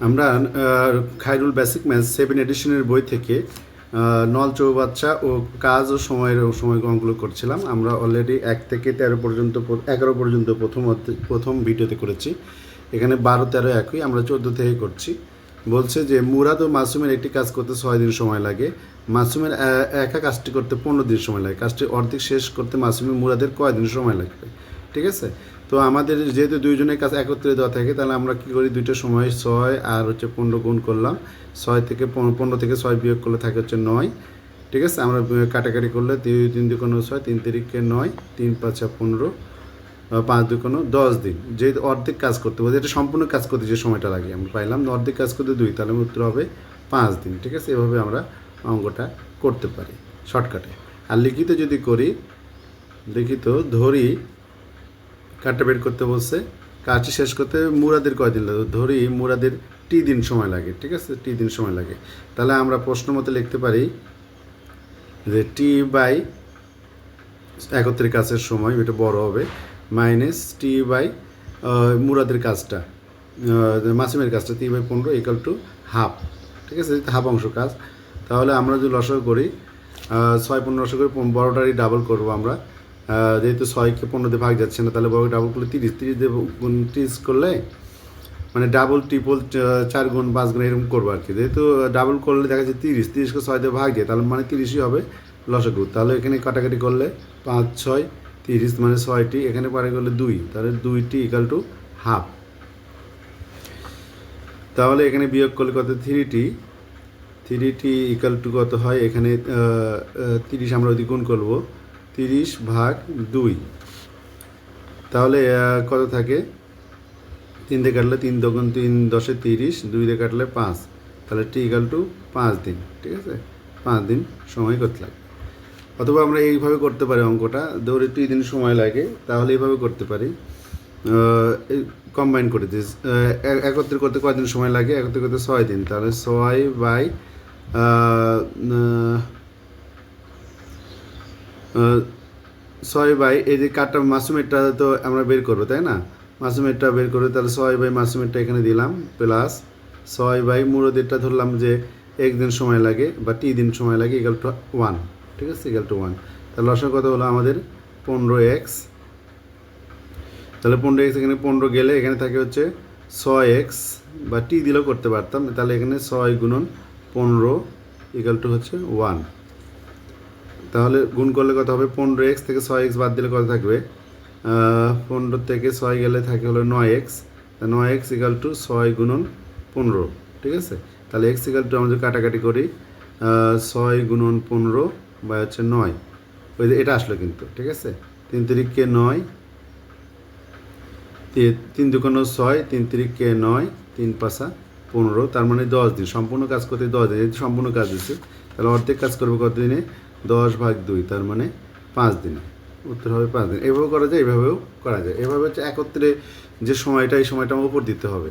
আমরা আহ, Khairul basic math seven এডিশনের বই থেকে নল চৌবাচ্চা ও কাজ ও সময়ের সময় অঙ্কগুলো করছিলাম। আমরা অলরেডি এক থেকে তেরো পর্যন্ত এগারো পর্যন্ত প্রথম প্রথম ভিডিওতে করেছি। এখানে বারো তেরো একই আমরা চোদ্দ থেকে করছি। বলছে যে মুরাদ ও মাসুমের একটি কাজ করতে ছয় দিন সময় লাগে। মাসুমের একা কাজটি করতে পনেরো দিন সময় লাগে। কাজটি অর্ধেক শেষ করতে মাসুমের মুরাদের কয় দিন সময় লাগবে? ঠিক আছে? তো আমাদের যেহেতু দুইজনের কাছে একত্রে দেওয়া থাকে, তাহলে আমরা কী করি? দুইটা সময় ছয় আর হচ্ছে পনেরো গুণ করলাম। ছয় থেকে পনেরো থেকে ছয় বিয়োগ করলে থাকে হচ্ছে নয়। ঠিক আছে? আমরা কাটাকাটি করলে দুই, তিন দুকোনো ছয়, তিন তিরিখে নয়, তিন পাঁচা পনেরো পাঁচ দুকোনো দশ দিন। যেহেতু অর্ধেক কাজ করতে বলছে এটা সম্পূর্ণ কাজ করতে যে সময়টা লাগে, আমরা পাইলাম অর্ধেক কাজ করতে দুই, তাহলে উত্তর হবে পাঁচ দিন। ঠিক আছে? এভাবে আমরা অঙ্কটা করতে পারি, শর্টকাটে। আর লিখিত যদি করি, লিখিত ধরি কাঠটা বের করতে বলছে। কাজটি শেষ করতে মুরাদের কয়দিন লাগে? ধরি মুরাদের টি দিন সময় লাগে, ঠিক আছে? টি দিন সময় লাগে। তাহলে আমরা প্রশ্ন মতো লিখতে পারি যে টি বাই একত্রের কাজের সময়, এটা বড় হবে, মাইনাস টি বাই মুরাদের কাজটা মাসিমের কাজটা টি বাই পনেরো ইকাল টু হাফ ঠিক আছে? হাফ অংশ কাজ। তাহলে আমরা যদি লসক করি ছয় পনেরো লসক করে বড়টারই ডাবল করব আমরা। যেহেতু ছয়কে পনেরো দিয়ে ভাগ যাচ্ছে না, তাহলে বড় ডাবল করলে তিরিশ তিরিশ দিয়ে গুণ করলে মানে ডাবল ট্রিপল চার গুণ, পাঁচ গুণ এরকম করব আর কি। যেহেতু ডাবল করলে দেখা যাচ্ছে তিরিশ, তিরিশকে ছয় দিয়ে ভাগ দিয়ে, তাহলে মানে তিরিশই হবে লসগু তাহলে এখানে কাটাকাটি করলে পাঁচ, ছয়, তিরিশ মানে ছয়টি, এখানে পারে করলে দুই, তাহলে দুইটি ইকাল টু হাফ তাহলে এখানে বিয়োগ করলে কত? Three t three t equal to কত হয়? এখানে তিরিশ আমরা যদি গুণ করব তিরিশ ভাগ দুই। তাহলে কত থাকে? তিন কাটলে তিন দোকান তিন দশে তিরিশ, দুই দিয়ে কাটলে পাঁচ। তাহলে টি ইকাল টু পাঁচ দিন, ঠিক আছে? পাঁচ দিন সময় করতে লাগে। অথবা আমরা এইভাবে করতে পারি অঙ্কটা। দৌড়ে দুই দিন সময় লাগে, তাহলে এইভাবে করতে পারি। কম্বাইন করে দিস। একত্রে করতে কয়দিন সময় লাগে? একত্রে করতে ছয় দিন। তাহলে ছয় বাই ছয় বাই এই যে কাঠটা মাসুমেরটা তো আমরা বের করব, তাই না? মাসুমেরটা বের করে তাহলে ছয় বাই মাসুমেরটা এখানে দিলাম প্লাস ছয় বাই মুরদেরটা ধরলাম যে এক দিন সময় লাগে বা টি দিন সময় লাগে ইকাল টু ওয়ান ঠিক আছে? ইকাল টু ওয়ান তাহলে লসার কথা হলো আমাদের পনেরো এক্স তাহলে পনেরো এক্স এখানে পনেরো গেলে এখানে থাকে হচ্ছে ছয় এক্স বা টি দিলেও করতে পারতাম, তাহলে এখানে ছয় গুণন পনেরো ইকাল টু হচ্ছে ওয়ান তাহলে গুণ করলে কত হবে? পনেরো এক্স থেকে ছয় এক্স বাদ দিলে কত থাকবে? পনেরো থেকে ছয় গেলে থাকে হলো নয় এক্স নয় এক্স ইকাল টু ছয় গুণন পনেরো, ঠিক আছে? তাহলে এক্স ইকাল টু আমরা যদি কাটাকাটি করি ছয় গুণন পনেরো বা হচ্ছে নয়। ওই যে এটা আসলো কিন্তু, ঠিক আছে? তিন তিরিখকে নয় তি- তিন দুকোনো ছয়, তিন তিরিখকে নয়, তিন পাশা পনেরো, তার মানে দশ দিন। সম্পূর্ণ কাজ করতে দশ দিন সম্পূর্ণ কাজ দিচ্ছে তাহলে অর্ধেক কাজ করবে কত দিনে দশ ভাগ দুই, তার মানে পাঁচ দিনে। উত্তর হবে পাঁচ দিন। এভাবেও করা যায়, এভাবেও করা যায়। এভাবে হচ্ছে একত্রে যে সময়টা, এই সময়টা আমার উপর দিতে হবে।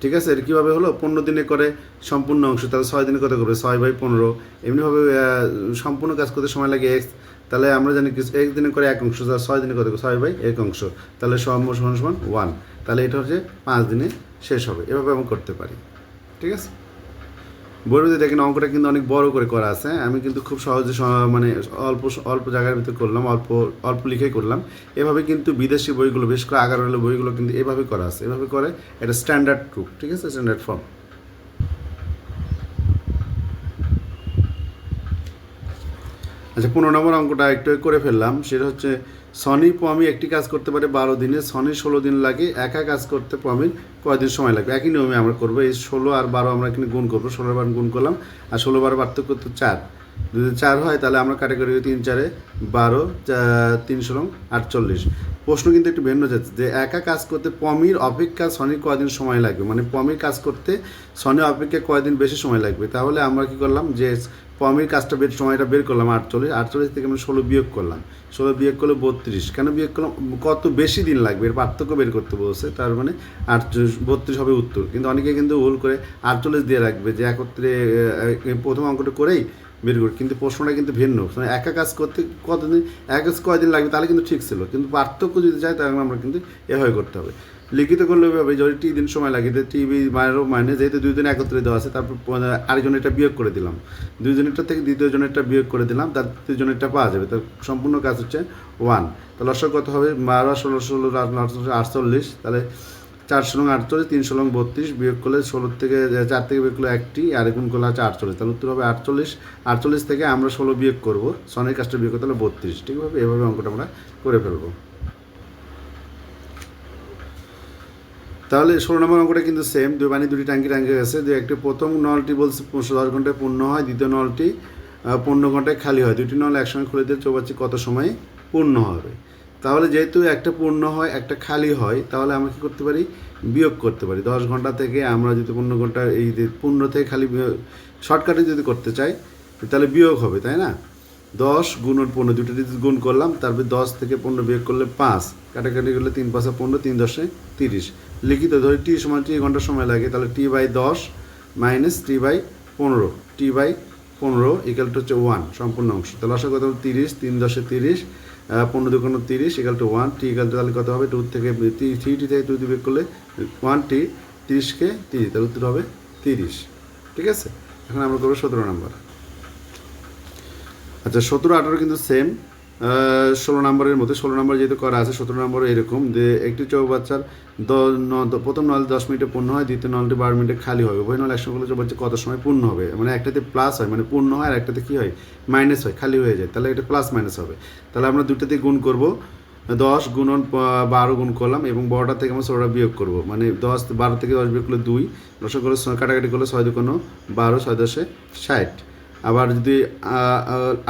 ঠিক আছে? এটা কীভাবে হলো? পনেরো দিনে করে সম্পূর্ণ অংশ, তাহলে ছয় দিনে কত করবে? ছয় বাই পনেরো। এমনিভাবে সম্পূর্ণ কাজ করতে সময় লাগে এক্স তাহলে আমরা জানি কিছু, এক দিনে করে এক অংশ, তাহলে ছয় দিনে কত? ছয় বাই এক অংশ। তাহলে সম সমান সমান ওয়ান তাহলে এটা হচ্ছে পাঁচ দিনে শেষ হবে। এভাবে আমি করতে পারি। ঠিক আছে? বইয়ের দেখেন অঙ্কটা কিন্তু অনেক বড় করে করা আছে? আমি কিন্তু খুব সহজে মানে অল্প অল্প জায়গার ভিতরে করলাম, অল্প অল্প লিখেই করলাম। এভাবে কিন্তু বিদেশি বইগুলো, বেশ করে আগার হলে বইগুলো কিন্তু এভাবে করা আছে। এভাবে করে এটা স্ট্যান্ডার্ড রূপ ঠিক আছে? স্ট্যান্ডার্ড ফর্ম আচ্ছা পনেরো নম্বর অঙ্কটা একটু করে ফেললাম। সেটা হচ্ছে সনি পমি একটি কাজ করতে পারে বারো দিনে সনি ষোলো দিন লাগে, একা কাজ করতে পমির কয়দিন সময় লাগবে? একই নিয়মে আমরা করব, এই ষোলো আর বারো আমরা এখানে গুণ করব ষোলো বার গুণ করলাম, আর ষোলো বার পার্থক্য তো চার। যদি চার হয়, তাহলে আমরা কাটাকাটি তিন চারে বারো চা- তিন ষোলো, আটচল্লিশ। প্রশ্ন কিন্তু একটু ভিন্ন যাচ্ছে, যে একা কাজ করতে পমির অপেক্ষা সনির কয়দিন সময় লাগবে? মানে পমির কাজ করতে সনি অপেক্ষা কয়দিন বেশি সময় লাগবে? তাহলে আমরা কি করলাম, যে পমির কাজটা বের সময়টা বের করলাম আটচল্লিশ আটচল্লিশ থেকে আমি ষোলো বিয়োগ করলাম। ষোলো বিয়োগ করলে বত্রিশ। কেন বিয়োগ করলাম? কত বেশি দিন লাগবে? এর পার্থক্য বের করতে বলছে, তার মানে আটচল্লিশ, বত্রিশ হবে উত্তর। কিন্তু অনেকে কিন্তু ভুল করে আটচল্লিশ দিয়ে রাখবে যে একত্রে প্রথম অঙ্কটা করেই বের করি কিন্তু প্রশ্নটা কিন্তু ভিন্ন। মানে একা কাজ করতে কতদিন, এক কাজ কয়দিন লাগবে তাহলে কিন্তু ঠিক ছিল। কিন্তু পার্থক্য যদি যায় তাহলে আমরা কিন্তু এভাবে করতে হবে। লিখিত করলে হবে যদি টি দিন সময় লাগে তো টি মাইনাস মাইনে যেহেতু দুই দিন একত্রে দেওয়া আছে, তারপর আরেকজনেরটা বিয়োগ করে দিলাম। দুইজনেরটা থেকে দ্বিতীয় জনেরটা বিয়োগ করে দিলাম, তার তৃতীয় জনেরটা পাওয়া যাবে। তার সম্পূর্ণ কাজ হচ্ছে ওয়ান তাহলে লসক কত হবে বারো ষোলো ষোলো আটচল্লিশ, তাহলে চার ষোলো, আটচল্লিশ, তিন ষোলো, বত্রিশ, বিয়োগ করলে ষোলো থেকে, চার থেকে বিয়োগ করলে একটি, আর গুণ করলে হচ্ছে আটচল্লিশ। তাহলে উত্তর হবে আটচল্লিশ আটচল্লিশ থেকে আমরা ষোলো বিয়োগ করব, সনের কাজটা বিয়োগ করতে হলে বত্রিশ। ঠিকভাবে এভাবে অঙ্কটা আমরা করে ফেলব। তাহলে ষোলো নম্বর অঙ্কটা কিন্তু সেম দুই পানি দুটি ট্যাঙ্কি ট্যাঙ্কি আছে যে একটি প্রথম নলটি বলছে দশ ঘন্টায় পূর্ণ হয়, দ্বিতীয় নলটি পনেরো ঘন্টায় খালি হয়। দুটি নল একসঙ্গে খুলে দিয়ে চৌবাচ্চি কত সময়ে পূর্ণ হবে? তাহলে যেহেতু একটা পূর্ণ হয়, একটা খালি হয়, তাহলে আমরা কী করতে পারি? বিয়োগ করতে পারি। দশ ঘণ্টা থেকে আমরা যদি পনেরো ঘণ্টা এই পূর্ণ থেকে খালি শর্টকাটে যদি করতে চাই, তাহলে বিয়োগ হবে, তাই না? দশ গুণন পনেরো দুটো গুণ করলাম, তারপরে দশ থেকে পনেরো বিয়োগ করলে পাঁচ। কাটাকাটি করলে তিন পাঁচা পনেরো, তিন দশে তিরিশ। লিখিত ধরি টি সমান টি ঘণ্টা সময় লাগে, তাহলে টি বাই দশ মাইনাস টি বাই পনেরো। টি বাই পনেরো ইকাল টু হচ্ছে ওয়ান সম্পূর্ণ অংশ। তাহলে কত হবে তিরিশ, তিন দশে তিরিশ পনেরো দুগুণ তিরিশ equal to one t equal to তাহলে কত হবে? টু থেকে থ্রি টি থেকে টু দিয়ে বিয়োগ করলে ওয়ান টি তিরিশকে তিরিশ, তাহলে উত্তর হবে তিরিশ। ঠিক আছে? এখন আমরা করব সতেরো নম্বর আচ্ছা সতেরো, আঠারো কিন্তু সেম ষোলো নম্বরের মধ্যে, ষোলো নম্বর যেহেতু করা আছে, সতেরো নম্বর এরকম যে একটি চৌবাচ্চার প্রথম নল দশ মিনিটে পূর্ণ হয়, দ্বিতীয় নলটি বারো মিনিটে খালি হবে। উভয় নল একসঙ্গে চৌবাচ্চা কত সময় পূর্ণ হবে? মানে একটাতে প্লাস হয় মানে পূর্ণ হয়, আর একটাতে কী হয়? মাইনাস হয়, খালি হয়ে যায়। তাহলে এটা প্লাস মাইনাস হবে। তাহলে আমরা দুটাতে গুণ করব। দশ গুণন বারো গুণ করলাম এবং বড়টা থেকে আমরা ষোলোটা বিয়োগ করব। মানে দশ, বারো থেকে দশ বিয়োগ করলে দুই দশ করলে কাটাকাটি করলে ছয় দুকোনো বারো, ছয় দশে ষাট। আবার যদি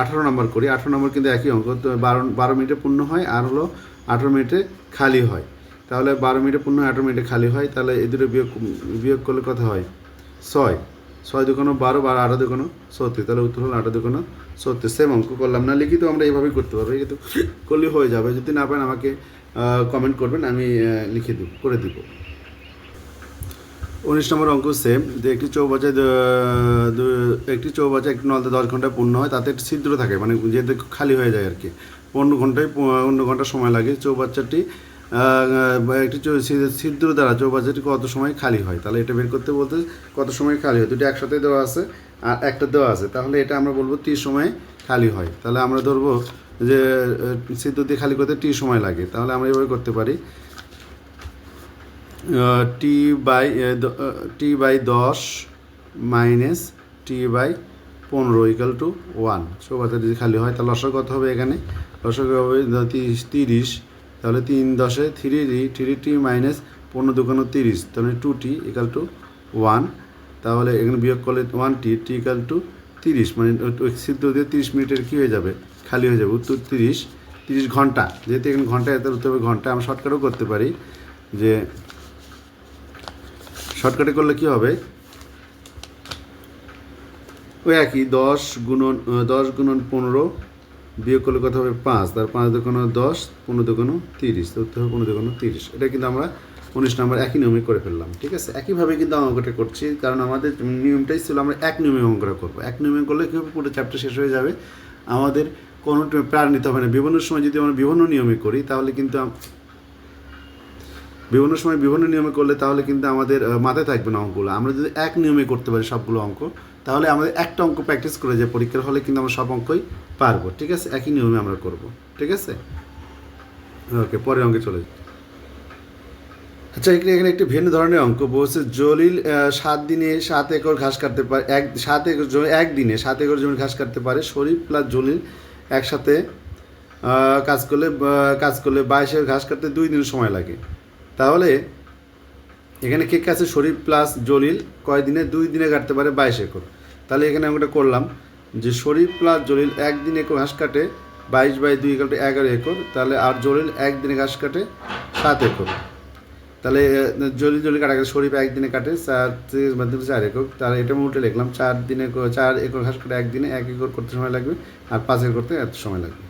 আঠারো নম্বর করি, আঠারো নম্বর কিন্তু একই অঙ্ক, তো বারো বারো মিনিটে পূর্ণ হয় আর হলো আঠারো মিনিটে খালি হয়। তাহলে বারো মিনিটে পূর্ণ হয়, আঠারো মিনিটে খালি হয়, তাহলে এ দুটো বিয়োগ বিয়োগ করলে কথা হয়? ছয়। ছয় দুকোনো বারো বারো, আঠারো দুকোনো সত্যি তাহলে উত্তর হলো আঠারো দুকোনো সত্যি সেম অঙ্ক করলাম। না লিখিত আমরা এইভাবেই করতে পারব, কিন্তু করলে হয়ে যাবে। যদি না পারেন আমাকে কমেন্ট করবেন, আমি লিখে দিব, করে দিব। উনিশ নম্বর অঙ্ক সেম যে একটি দু- একটি চৌবাচ্চা একটি নলতে দশ ঘন্টায় পূর্ণ হয়, তাতে একটি ছিদ্র থাকে মানে যেতে খালি হয়ে যায় আর কি। পনেরো ঘন্টায় পনেরো ঘণ্টা সময় লাগে চৌবাচ্চাটি একটি ছিদ্র দ্বারা চৌবাচ্চাটি কত সময় খালি হয়, তাহলে এটা বের করতে বলতে কত সময় খালি হয়, দুটো একসাথে দেওয়া আছে, আর একটা দেওয়া আছে, তাহলে এটা আমরা বলব টি সময় খালি হয়। তাহলে আমরা ধরবো যে ছিদ্র দিয়ে খালি করতে টি সময় লাগে, তাহলে আমরা এভাবে করতে পারি। টি বাই টি বাই দশ মাইনাস টি বাই পনেরো ইকাল টু ওয়ান চৌবাচ্চা যদি খালি হয়, তাহলে লসক কত হবে এখানে? লসক হবে? তিরিশ তাহলে তিন দশে three t three t minus পনেরো দুগুণ তিরিশ, তাহলে two t equal to one তাহলে এখানে বিয়োগ করলে one t t equal to তিরিশ। মানে সিদ্ধ দিয়ে তিরিশ মিনিটের কী হয়ে যাবে? খালি হয়ে যাবে উত্তর তিরিশ। তিরিশ ঘণ্টা, যেহেতু এখানে ঘণ্টা এত উত্তর ঘণ্টা। আমরা শর্টকাটও করতে পারি যে শর্টকাটে করলে কি হবে? ওই একই, দশ গুণন দশ গুণন পনেরো বিয়োগ করলে কত হবে? পাঁচ। তার পাঁচ দোকানো দশ, পনেরো দোকানো তিরিশ। তো হবে পনেরো দোকানো তিরিশ। এটা কিন্তু আমরা উনিশ নম্বর একই নিয়মে করে ফেললাম, ঠিক আছে? একইভাবে কিন্তু অঙ্কটা করছি, কারণ আমাদের নিয়মটাই ছিল আমরা এক নিয়মে অঙ্কটা করব। এক নিয়মে করলে কী হবে? পুরো চ্যাপ্টার শেষ হয়ে যাবে। আমাদের কোনো প্রাণ নিতে হবে না। বিভিন্ন সময় যদি আমরা বিভিন্ন নিয়মে করি, তাহলে কিন্তু বিভিন্ন সময় বিভিন্ন নিয়মে করলে তাহলে কিন্তু আমাদের মাথায় থাকবে না অঙ্কগুলো। আমরা যদি এক নিয়মে করতে পারি সবগুলো অঙ্ক, তাহলে আমাদের একটা অঙ্ক প্র্যাকটিস করে যে পরীক্ষার হলে কিন্তু আমরা সব অঙ্কই পারব, ঠিক আছে? একই নিয়মে আমরা করব, ঠিক আছে? ওকে, পরের অঙ্কে চলে যাই। আচ্ছা এখানে এখানে একটি ভিন্ন ধরনের অঙ্ক বলছে, জলিল সাত দিনে সাত একর ঘাস কাটতে পারে, এক, সাত একর জমি একদিনে সাত একর জমি ঘাস কাটতে পারে, শরীফ প্লাস জলিল একসাথে কাজ করলে কাজ করলে বাইশের ঘাস কাটতে দুই দিন সময় লাগে। তাহলে এখানে কে আছে? শরীফ প্লাস জলিল। কয় দিনে? দুই দিনে কাটতে পারে বাইশ একর তাহলে এখানে আমরা করলাম যে শরীফ প্লাস জলিল একদিন একর ঘাস কাটে, বাইশ বাই দুই একর এগারো একর তাহলে আর জলিল একদিনে ঘাস কাটে, সাত একর তাহলে জলিল জলিল কাটা শরীফ একদিনে কাটে, চার মাধ্যমে চার একর তাহলে এটা আমি উল্টে লিখলাম, চার দিনে চার একর ঘাস কাটে একদিনে, এক একর করতে সময় লাগবে, আর পাঁচ একর করতে এত সময় লাগবে।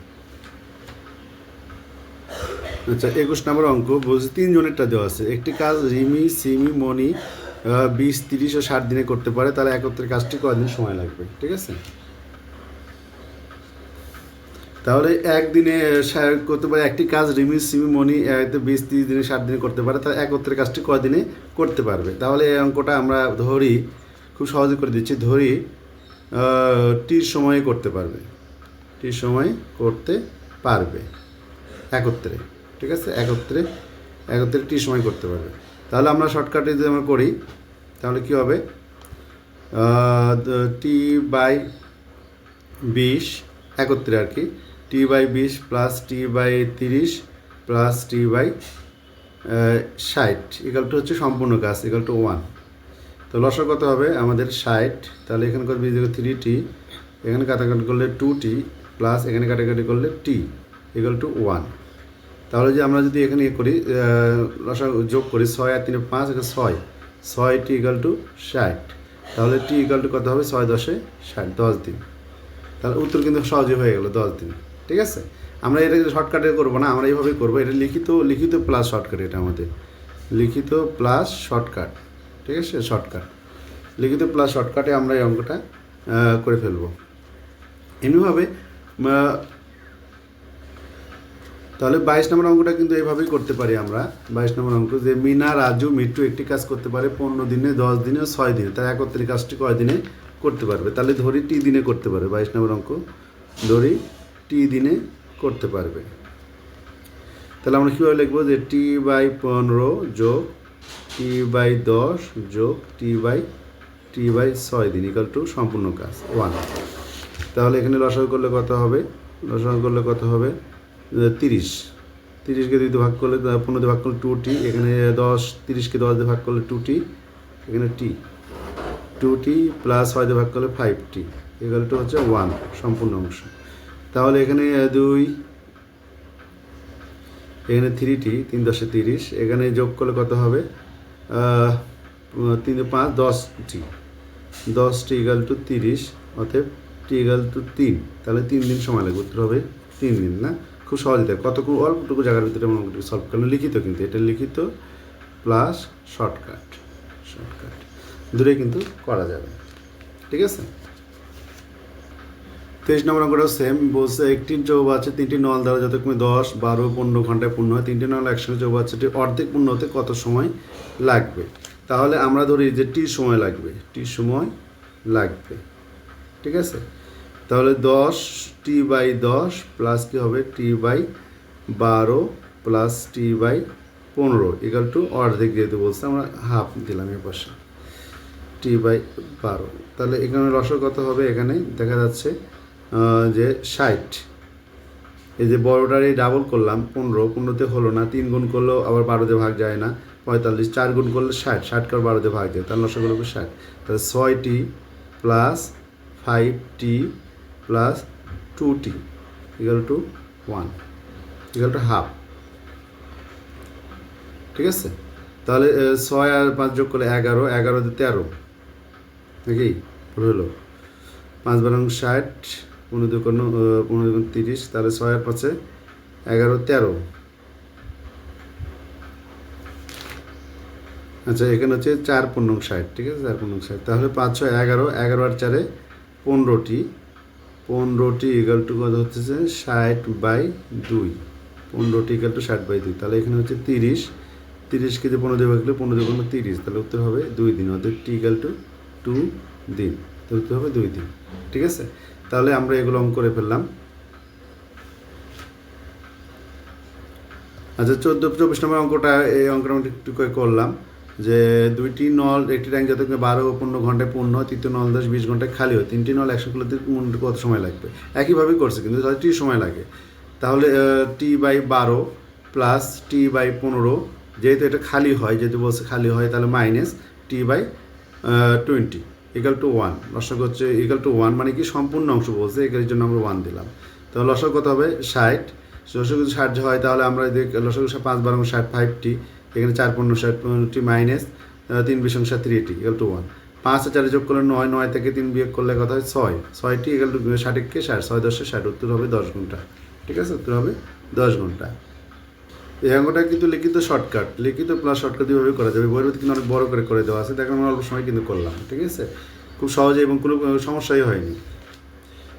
আচ্ছা একুশ নম্বর অঙ্ক, বলছে তিনজনেরটা দেওয়া আছে। একটি কাজ রিমি, সিমি, মনি বিশ, তিরিশ ও ষাট দিনে করতে পারে, তাহলে একত্রের কাজটি কয়দিন সময় লাগবে? ঠিক আছে? তাহলে একদিনে করতে পারে একটি কাজ রিমি, সিমি, মনি বিশ, তিরিশ দিনে, ষাট দিনে করতে পারে, তাহলে একত্রে কাজটি কয়দিনে করতে পারবে? তাহলে এই অঙ্কটা আমরা ধরি, খুব সহজে করে দিচ্ছি, ধরি টির সময়ে করতে পারবে। টির সময় করতে পারবে, একত্রে। ঠিক আছে? একত্রে একত্রে টি সময় করতে পারবে। তাহলে আমরা শর্টকাটে যদি আমরা করি, তাহলে কী হবে? টি বাই বিশ একত্রে আর কি। টি বাই বিশ প্লাস টি বাই তিরিশ প্লাস টি বাই ষাট ইকাল টু হচ্ছে সম্পূর্ণ কাজ ইকাল টু ওয়ান তো লসর কত হবে? আমাদের ষাট। তাহলে এখানে করবে থ্রি টি। এখানে কাটাকাটি করলে টু টি প্লাস এখানে কাটাকাটি করলে টি ইকাল টু ওয়ান তাহলে যে আমরা যদি এখানে ইয়ে করি লসা যোগ করি, ছয় আর তিনে পাঁচ এখানে ছয়। ছয় টি ইকাল টু ষাট। তাহলে টি ইকাল টু কত হবে? ছয় দশে ষাট, দশ দিন। তাহলে উত্তর কিন্তু সহজে হয়ে গেলো, দশ দিন। ঠিক আছে? আমরা এটা শর্টকাটে করব না, আমরা এইভাবেই করব। এটা লিখিত লিখিত প্লাস শর্টকাট এটা আমাদের। লিখিত প্লাস শর্টকাট ঠিক আছে? শর্টকাট লিখিত প্লাস শর্টকাটে আমরা এই অঙ্কটা করে ফেলব। এমনিভাবে তাহলে বাইশ নম্বর অঙ্কটা কিন্তু এইভাবেই করতে পারি আমরা। বাইশ নম্বর অঙ্ক যে মিনা, রাজু মিট্টু একটি কাজ করতে পারে পনেরো দিনে, দশ দিনে ছয় দিনে। তার একত্রিশ কাজটি কয় দিনে করতে পারবে? তাহলে ধরি টি দিনে করতে পারবে, বাইশ নম্বর অঙ্ক। ধরি টি দিনে করতে পারবে। তাহলে আমরা কীভাবে লিখব যে টি বাই পনেরো যোগ টি বাই দশ যোগ টি বাই টি বাই ছয় দিন ইকাল টু সম্পূর্ণ কাজ ওয়ান তাহলে এখানে লসাগু করলে কত হবে? লসাগু করলে কত হবে? তিরিশ। তিরিশকে দুই ভাগ করলে আহ, পনেরো ভাগ করলে টু টি এখানে দশ তিরিশকে দশ দিয়ে ভাগ করলে টু টি এখানে টি টু টি প্লাস দিয়ে ভাগ করলে ফাইভ টি এগুলো টু হচ্ছে ওয়ান সম্পূর্ণ অংশ। তাহলে এখানে দুই এখানে থ্রি টি তিন দশে তিরিশ এখানে যোগ করলে কত হবে? তিন পাঁচ দশ টি দশ টি ইকাল টু তিরিশ অতএব টি ইকাল টু তিন। তাহলে তিন দিন সময় লাগবে উত্তর হবে তিন দিন না? খুব সহজে দেয় কতটুকু, অল্পটুকু জায়গার ভিতরে আমরা অঙ্কটি সলভ করলাম লিখিত কিন্তু, এটা লিখিত প্লাস শর্টকাট শর্টকাট দূরে কিন্তু করা যাবে। ঠিক আছে? তেইশ নম্বর অঙ্কটা সেম বলছে একটি চৌবাচ্চা তিনটি নল দ্বারা যতক্ষণ দশ, বারো, পনেরো ঘন্টায় পূর্ণ হয়। তিনটি নল একসঙ্গে চৌবাচ্চাটি অর্ধেক পূর্ণ হতে কত সময় লাগবে? তাহলে আমরা ধরি যে টি সময় লাগবে, টি সময় লাগবে। ঠিক আছে? তাহলে দশ টি বাই দশ প্লাস কী হবে? টি বাই বারো প্লাস টি বাই পনেরো ইকাল টু অর্ধেক যেহেতু বলছে, আমরা হাফ দিলাম এ পাশে। টি বাই বারো। তাহলে এখানে রসক কত হবে? এখানে দেখা যাচ্ছে যে ষাট। এই যে বড়টার এই ডাবল করলাম, পনেরো। পনেরোতে হলো না, তিন গুণ করলেও আবার বারোতে ভাগ যায় না। পঁয়তাল্লিশ, চার গুণ করলে ষাট। ষাট করে বারোতে ভাগ যায়, তাহলে হবে ষাট। তাহলে ছয় t plus five t plus two t equal to one equal to half ঠিক আছে? তাহলে ছয় আর পাঁচ যোগ করলে এগারো এগারোতে তেরো। নাকি? হলো। পাঁচ বারং ষাট, পনেরো দুগুণ পনেরো দুগুণ তিরিশ, তাহলে ছয় আর পাঁচে এগারো, তেরো। আচ্ছা এখানে হচ্ছে চার পনেরো ষাট, ঠিক আছে? চার পনেরো ষাট। তাহলে পাঁচ, ছয়, এগারো এগারো আর চারে পনেরোটি পনেরোটি ইকাল টু কত হচ্ছে? ষাট বাই দুই। পনেরোটি ইকাল টু ষাট বাই দুই। তাহলে এখানে হচ্ছে তিরিশ। তিরিশ কেজি পনেরো দিয়ে ভাগলে পনেরো দিয়ে পনেরো তিরিশ। তাহলে উত্তর হবে দুই দিন। অর্থাৎ টি ইকাল টু টু দিন। তো উত্তর হবে দুই দিন। ঠিক আছে? তাহলে আমরা এগুলো অঙ্ক করে ফেললাম। আচ্ছা চোদ্দ, চব্বিশ নম্বর অঙ্কটা, এই অঙ্কটা আমরা একটু করলাম। যে দুইটি নল, একটি ট্যাঙ্ক যত বারো, পনেরো ঘন্টায় পূর্ণ, তৃতীয় নল দশ, বিশ ঘন্টায় খালি হয়। তিনটি নল একশো কিলোতে কত সময় লাগবে? একইভাবেই করছে, কিন্তু তাহলে টি সময় লাগে। তাহলে টি বাই বারো প্লাস টি বাই পনেরো, যেহেতু এটা খালি হয়, যেহেতু বলছে খালি হয়, তাহলে minus t by twenty equal to one লসক হচ্ছে ইকাল টু ওয়ান মানে কি? সম্পূর্ণ অংশ বলছে এর জন্য আমরা ওয়ান দিলাম। তো লসক কত হবে? ষাট। লসক যদি ষাট হয়, তাহলে আমরা লসক পাঁচ, বারো, ষাট ফাইভটি এখানে চার পনেরো ষাট টি মাইনাস তিন বিশ অংশ three t equal to one পাঁচ চারে যোগ করলে নয় নয় থেকে তিন বিয়োগ করলে কথা হয়? ছয়। ছয়টি এগাল টু ষাটকে ষাট ছয় দশে ষাট, উত্তর হবে দশ ঘণ্টা ঠিক আছে? উত্তর হবে দশ ঘণ্টা এই অঙ্কটা কিন্তু লিখিত শর্টকাট লিখিত প্লাস শর্টকাট দুইভাবে করা যাবে। বইয়ের কিন্তু অনেক বড় করে করে দেওয়া আছে। দেখেন আমরা অল্প সময় কিন্তু করলাম। ঠিক আছে? খুব সহজে এবং কোনো সমস্যাই হয়নি।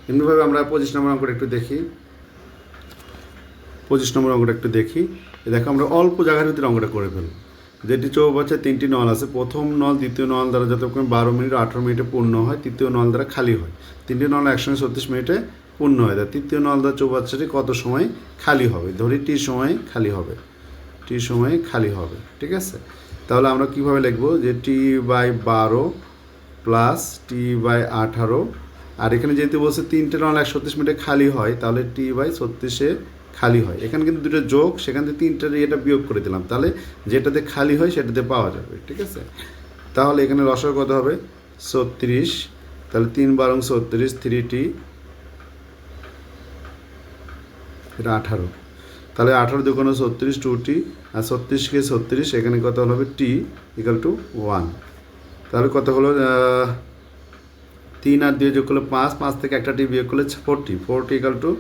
এমনিভাবে আমরা পঁচিশ নম্বর অঙ্কটা একটু দেখি। পঁচিশ নম্বর অঙ্কটা একটু দেখি। দেখো, আমরা অল্প জায়গার ভিতরে অঙ্কটা করে ফেলব। যেটি চৌবাচ্চায় তিনটি নল আছে। প্রথম নল দ্বিতীয় নল দ্বারা যতক্ষণ বারো মিনিট, আঠারো মিনিটে পূর্ণ হয়, তৃতীয় নল দ্বারা খালি হয়। তিনটি নল একসঙ্গে ছত্রিশ মিনিটে পূর্ণ হয়। তা তৃতীয় নল দ্বারা চৌবাচ্চাটি কত সময় খালি হবে? ধরি টি সময় খালি হবে। টি সময়ে খালি হবে, ঠিক আছে? তাহলে আমরা কীভাবে লিখব যে টি বাই বারো প্লাস টি বাই আঠারো? আর এখানে যেহেতু বলছে তিনটে নল এক ছত্রিশ মিনিটে খালি হয়, তাহলে টি বাই ছত্রিশে খালি হয়। এখানে কিন্তু দুটো যোগ, সেখান থেকে তিনটার এটা বিয়োগ করে দিলাম। তাহলে যেটাতে খালি হয়, সেটাতে পাওয়া যাবে, ঠিক আছে? তাহলে এখানে রসর কত হবে? ছত্রিশ। তাহলে তিন বারং ছত্রিশ থ্রি টি এটা আঠারো। তাহলে আঠারো দুগুণ ছত্রিশ টু টি আর ছত্রিশকে ছত্রিশ, এখানে কত হবে? টি ইকাল টু ওয়ান তাহলে কত হলো? তিন আর দুই যোগ করলে পাঁচ পাঁচ থেকে একটা টি বিয়োগ করলে ফোরটি ফোরটি ইকাল টু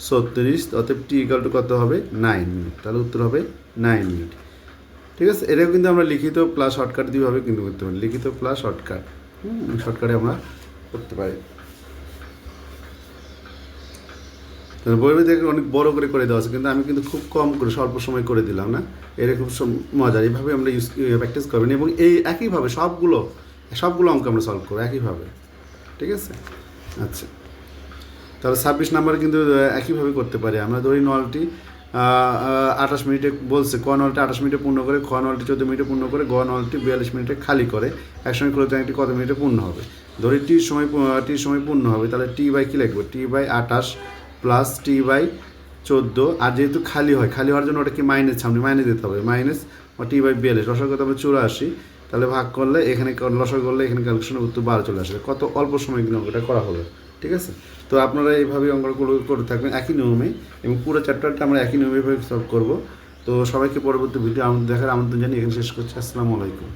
ছত্রিশ, অতএব টি ইকাল টু কত হবে? নাইন মিনিট তাহলে উত্তর হবে নাইন মিনিট ঠিক আছে? এটাও কিন্তু আমরা লিখিত প্লাস শর্টকাট দুইভাবে কিন্তু করতে পারি। লিখিত প্লাস শর্টকাট শর্টকাটে আমরা করতে পারি। তাহলে বই বই দেখে অনেক বড় করে করে দেওয়া আছে, কিন্তু আমি কিন্তু খুব কম করে, স্বল্প সময় করে দিলাম, না? সম- মজার। এইভাবে আমরা ইউজ প্র্যাকটিস করবেন এবং এই একইভাবে সবগুলো সবগুলো অঙ্ক আমরা সলভ করব একইভাবে। ঠিক আছে? আচ্ছা। তাহলে ছাব্বিশ নাম্বার কিন্তু একইভাবে করতে পারি। আমরা ধরি নলটি আঠাশ মিনিটে বলছে, ক নলটি আঠাশ মিনিটে পূর্ণ করে, খ নলটি চোদ্দ মিনিটে পূর্ণ করে, গ নলটি বিয়াল্লিশ মিনিটে খালি করে। একসঙ্গে খুলে ট্যাঙ্কটি কত মিনিটে পূর্ণ হবে? ধরি টির সময় টির সময় পূর্ণ হবে, তাহলে টি বাই কী লিখব? টি বাই আঠাশ প্লাস টি বাই চোদ্দ। আর যেহেতু খালি হয়, খালি হওয়ার জন্য ওটা কি মাইনাস সামনে মাইনাস দিতে হবে। মাইনাস টি বাই বিয়াল্লিশ। রসক কত হবে চুরাশি। তাহলে ভাগ করলে এখানে লসক করলে এখানে ক্যালকুলেশনের উত্তর বারো চলে আসবে। কত অল্প সময় কিন্তু অঙ্কটা করা হলো ঠিক আছে? তো আপনারা এইভাবে অঙ্কগুলো করে থাকবেন একই নিয়মে এবং পুরো চ্যাপ্টারটা আমরা একই নিয়মে সলভ করব। তো সবাইকে পরবর্তী ভিডিও আমাদের দেখার আমন্ত্রণ জানিয়ে এখানে শেষ করছি। আসসালামু আলাইকুম।